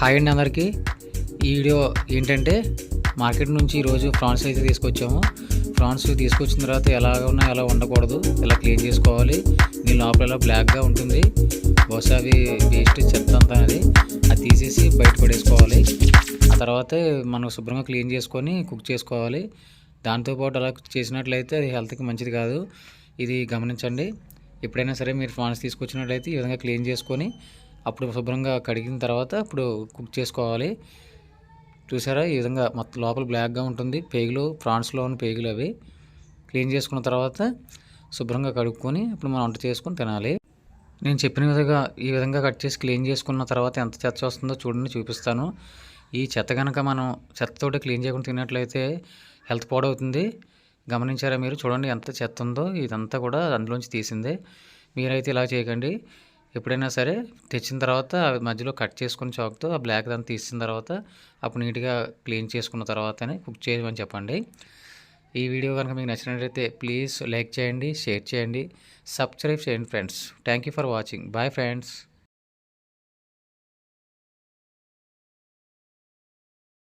Hi అండి అందరికీ. ఈ వీడియో ఏంటంటే మార్కెట్ నుంచి ఈరోజు ప్రాన్స్ అయితే తీసుకొచ్చాము. ప్రాన్స్ తీసుకొచ్చిన తర్వాత ఎలా ఉన్నా ఎలా ఉండకూడదు ఇలా క్లీన్ చేసుకోవాలి దీని లోపల ఇలా బ్లాక్గా ఉంటుంది బహుశా అవి వేస్ట్ చెత్త అంతా అది అది తీసేసి బయట పడేసుకోవాలి. ఆ తర్వాత మనం శుభ్రంగా క్లీన్ చేసుకొని కుక్ చేసుకోవాలి. దాంతోపాటు అలా చేసినట్లయితే అది హెల్త్కి మంచిది కాదు. ఇది గమనించండి. ఎప్పుడైనా సరే మీరు ప్రాన్స్ తీసుకొచ్చినట్లయితే ఈ విధంగా క్లీన్ చేసుకొని అప్పుడు శుభ్రంగా కడిగిన తర్వాత అప్పుడు కుక్ చేసుకోవాలి. చూసారా? ఈ విధంగా మొత్తం లోపల బ్లాక్గా ఉంటుంది. పేగులు ప్రాన్స్లో ఉన్న పేగులు అవి. క్లీన్ చేసుకున్న తర్వాత శుభ్రంగా కడుక్కొని ఇప్పుడు మనం వంట చేసుకొని తినాలి. నేను చెప్పిన విధంగా ఈ విధంగా కట్ చేసి క్లీన్ చేసుకున్న తర్వాత ఎంత చెత్త వస్తుందో చూడండి చూపిస్తాను. ఈ చెత్త కనుక మనం చెత్తతోటి క్లీన్ చేయకుండా తిన్నట్లయితే హెల్త్ పాడవుతుంది. గమనించారా మీరు? చూడండి ఎంత చెత్త ఉందో. ఇదంతా కూడా అందులోంచి తీసిందే. మీరైతే ఇలా చేయకండి. ఎప్పుడైనా సరే తెచ్చిన తర్వాత అవి మధ్యలో కట్ చేసుకుని చాకుతో ఆ బ్లాక్ దాన్ని తీసిన తర్వాత అప్పుడు నీట్గా క్లీన్ చేసుకున్న తర్వాతనే కుక్ చేయమని చెప్పండి. ఈ వీడియో కనుక మీకు నచ్చినట్లయితే ప్లీజ్ లైక్ చేయండి షేర్ చేయండి సబ్స్క్రైబ్ చేయండి friends. Thank you for watching. Bye friends.